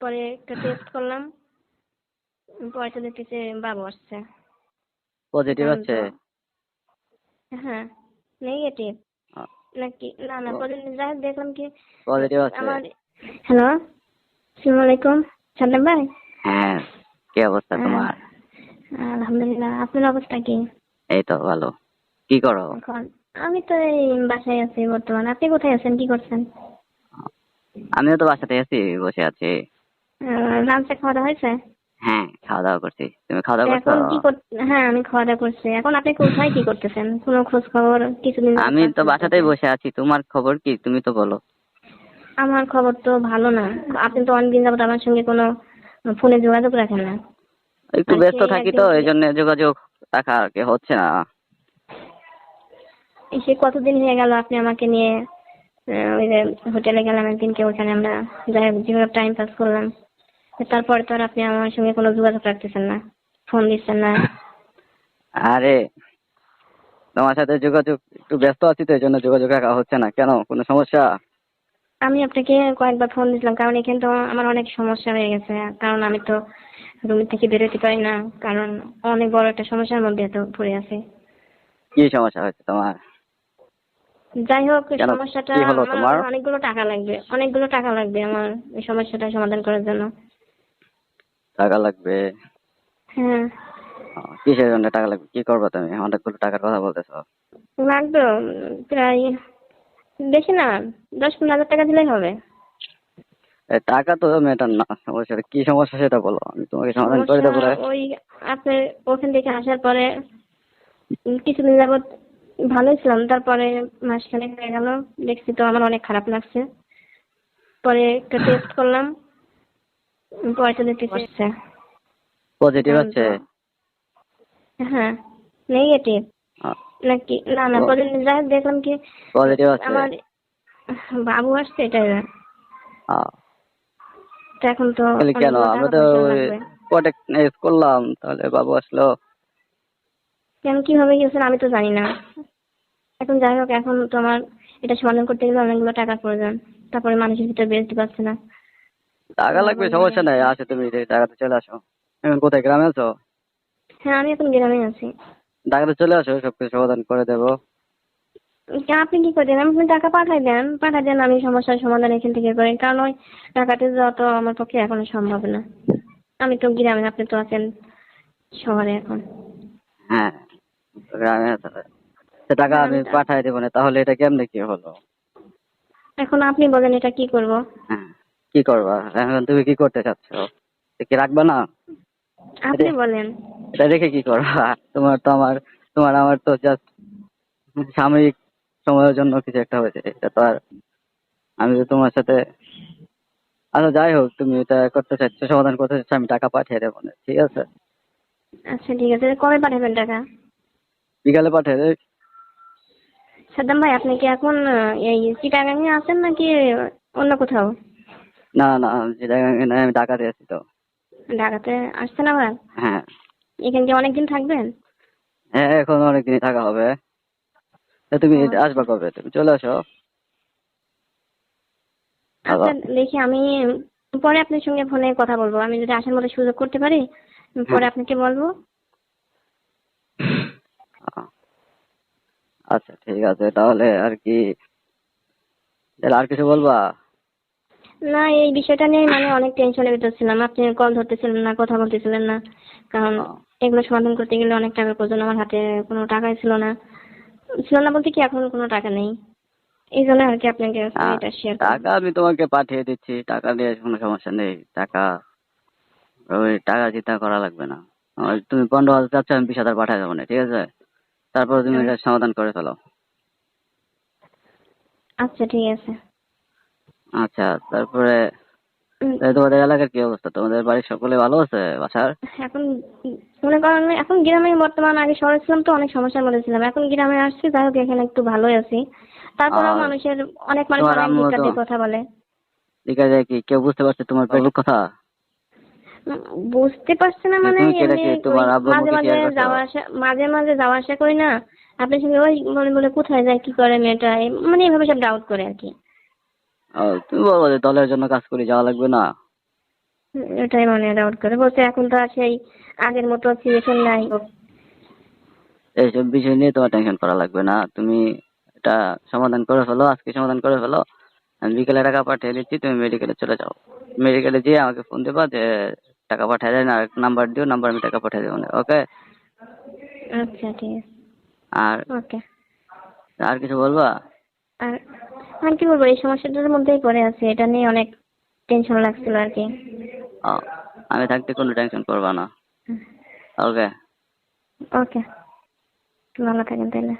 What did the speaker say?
পরে একটা টেস্ট করলাম। পয়সা দেখতেছে বাবু আসছে। পজিটিভ আছে? হ্যাঁ নেগেটিভ নাকি না না পজিটিভ যাই দেখলাম কি পজিটিভ আছে। আমার হ্যালো আসসালামু আলাইকুম। সাদ্দাম ভাই? হ্যাঁ কি অবস্থা তোমার? আলহামদুলিল্লাহ আপনার অবস্থা কি? এই তো ভালো। কি করো? আমি তো এই বাসায় আছি বর্তমান। আপনি কোথায় আছেন? কি করছেন? আমিও তো বাসাতে আছি বসে আছি। লাঞ্চে খাওয়া দাওয়া হয়েছে? হ্যাঁ খাওয়া দাওয়া করছি। তুমি খাওয়া দাওয়া করছ? এখন কি হ্যাঁ আমি খাওয়া দাওয়া করছি। এখন আপনি কোথায় কি করতেছেন? কোনো খোঁজ খবর কিছুদিন আমি তো। বাসাতেই বসে আছি। তোমার খবর কি? তুমি তো বলো। আমার খবর তো ভালো না। আপনি তো অনেকদিন যাবত আমার সঙ্গে কোনো ফোনে যোগাযোগ রাখেন না। একটু ব্যস্ত থাকি তো এই জন্য যোগাযোগ রাখা আর কি হচ্ছে না। সে কতদিন হয়ে গেল আপনি আমাকে নিয়ে ওই যে হোটেলে গেলাম একদিনকে ওখানে আমরা যাই হোক যেভাবে টাইম পাস করলাম। তারপরে তো আর আপনি আমার সঙ্গে কোনো যোগাযোগ রাখতেছেন না ফোন দিচ্ছেন না। আরে তোমার সাথে যোগাযোগ একটু ব্যস্ত আছি তো এই জন্য যোগাযোগ রাখা হচ্ছে না। কেন কোনো সমস্যা? আমি আপনাকে কয়েকবার ফোন দিয়েছিলাম কারণ এখানে তো আমার অনেক সমস্যা হয়ে গেছে কারণ আমি তো রুম থেকে বেরোতে পারি না কারণ অনেক বড় একটা সমস্যার মধ্যে তো পড়ে আছি। কি সমস্যা হয়েছে তোমার? যাই হোক? সমস্যাটা আমার অনেকগুলো টাকা লাগবে অনেকগুলো টাকা লাগবে আমার এই সমস্যাটা সমাধান করার জন্য। টাকা লাগবে। হ্যাঁ কিসের জন্য টাকা লাগবে? কি করবে তুমি? অনেকগুলো টাকার কথা বলতেছো। লাগবে প্রায় বেশি না দশ পনেরো হাজার টাকা দিলেই হবে। টাকা তো মেটার না। সমস্যাটা কি সমস্যা সেটা বলো। আমি তোমাকে সমাধান করে দেবো ওই আপনার ওখান থেকে আসার পরে কিছুদিন যাবত ভালোই ছিলাম। তারপরে মাসখানেক হয়ে গেল। দেখছি তো আমার অনেক খারাপ লাগছে। পরে একটা টেস্ট করলাম। আসছে পজিটিভ এখন আছে? তো- হ্যাঁ নেগেটিভ নাকি? না না পজিটিভ যাই দেখলাম কি পজিটিভ আছে। আমার বাবু আসছে আহ, এখন তো তাহলে কেন? আমরা তো করলাম তাহলে বাবু আসলো। কেন কীভাবে গেছেন আমি তো জানি না। এখন যাই হোক এখন তোমার এটা সমাধান করতে গেলে অনেকগুলো টাকার প্রয়োজন। তারপরে মানুষের ভিতরে বেরোতে পারছে না। টাকা লাগবে সমস্যা নাই আসো তুমি টাকাতে চলে আসো। এখন কোথায় গ্রামে আছো? হ্যাঁ আমি এখন গ্রামে আছি। টাকাতে চলে আসো সবকিছু সমাধান করে দেবো। আপনি কি করেন আপনি টাকা পাঠাই দেন পাঠাই দেন আমি সমস্যার সমাধান এখান থেকে করি। কারণ ওই টাকাতে যাওয়া তো আমার পক্ষে এখনও সম্ভব না। আমি তো গ্রামে আপনি তো আছেন শহরে এখন। হ্যাঁ গ্রামে আছো। টাকা আমি পাঠাই দেবো না তাহলে এটা কেমনে কি হলো? এখন আপনি বলেন এটা কি করব। হ্যাঁ। কি করবা? এখন তুমি কি করতে চাচ্ছ? কি রাখবা না? আপনি বলেন। এটা রেখে কি করবা? তোমার তো আমার তোমার আমার তো জাস্ট সাময়িক সময়ের জন্য কিছু একটা হয়েছে। এটা তো আর আমি তো তোমার সাথে আচ্ছা যাই হোক তুমি এটা করতে চাচ্ছ সমাধান করতে চাচ্ছ আমি টাকা পাঠিয়ে দেবো না ঠিক আছে? আচ্ছা ঠিক আছে। কবে পাঠাবেন টাকা? বিকালে পাঠিয়ে দেবে সাদ্দাম ভাই আপনি কি এখন এই চিটাগাঙে আছেন নাকি অন্য কোথাও? না না যেটা আমি টাকাতে আছি তো। ঢাকাতে আসছেন আবার? হ্যাঁ। এখানে কি অনেকদিন থাকবেন? হ্যাঁ এখন অনেকদিনই থাকা হবে। তা তুমি। আসবা কবে? তুমি চলে আসো। আচ্ছা দেখি আমি পরে আপনার সঙ্গে ফোনে কথা বলব। আমি যদি আসার মতো সুযোগ করতে পারি পরে আপনাকে বলব। আচ্ছা ঠিক আছে। তাহলে আর কি তাহলে আর কিছু বলবা? না এই বিষয়টা নিয়ে মানে অনেক টেনশনের ভিতর ছিলাম। আপনি কল ধরতেছিলেন না কথা বলতেছিলেন না। কারণ এগুলো সমাধান করতে গেলে অনেক টাকার প্রয়োজন। আমার হাতে কোনো টাকাই ছিল না। ছিল না বলতে কি এখন কোনো টাকা নেই। এই জন্য আর কি আপনাকে এটা শেয়ার টাকা আমি তোমাকে পাঠিয়ে দিচ্ছি। টাকা নিয়ে কোনো সমস্যা নেই। টাকা ওই টাকা চিন্তা করা লাগবে না। তুমি পনেরো হাজার চাচ্ছ আমি বিশ হাজার পাঠিয়ে দেবো না ঠিক আছে? তারপর তুমি এটা সমাধান করে ফেলো। আচ্ছা ঠিক আছে। আচ্ছা তারপরে তোমাদের এলাকার কি অবস্থা? তোমাদের বাড়ির সকলে ভালো আছে বাসার? এখন মনে করেন এখন গ্রামে বর্তমান আগে শহরে ছিলাম তো অনেক সমস্যার মধ্যে ছিলাম। এখন গ্রামে আসছি যাই হোক এখানে একটু ভালোই আছি। তারপরেও মানুষের অনেক মানুষ তোমার অনেক আম্মু দিক তো- কথা বলে। ঠিক আছে কি কেউ বুঝতে পারছে তোমার পেটুক কথা? উম, বুঝতে পারছি না মানে তুমি কি এটা এমনি তোমার ওই আব্বুর মাঝে মুখে মাঝে? যাওয়া আসা মাঝে মাঝে যাওয়া আসা করি না। আপনার সঙ্গে ওই বলে বলে কোথায় যায় কি করে মেয়েটা? এই- মানে এভাবে সব ডাউট করে আর কি। তুমি বলো যে দলের জন্য কাজ করি যাওয়া লাগবে না। এটাই মানে ডাউট করে। বলছে এখন তো আর সেই আগের মতো সিচুয়েশন নাই। এইসব বিষয় নিয়ে তোমার টেনশন করা লাগবে না। তুমি এটা সমাধান করে ফেলো আজকে সমাধান করে ফেলো। আমি বিকেলে টাকা পাঠিয়ে দিচ্ছি তুমি মেডিকেলে চলে যাও। মেডিকেলে গিয়ে আমাকে ফোন দেবা যে টাকা পাঠিয়ে দেন আর নাম্বার দিও নাম্বার আমি টাকা পাঠিয়ে দেবো ওকে আচ্ছা ঠিক আছে। আর ওকে আর কিছু বলবা? আর আর কি বলব এই সমস্যাটার মধ্যেই পড়ে আছে। এটা নিয়ে অনেক টেনশন লাগছিল আর কি। আমি থাকতে কোনো টেনশন করবা না। ওকে ওকে ভালো থাকেন তাহলে।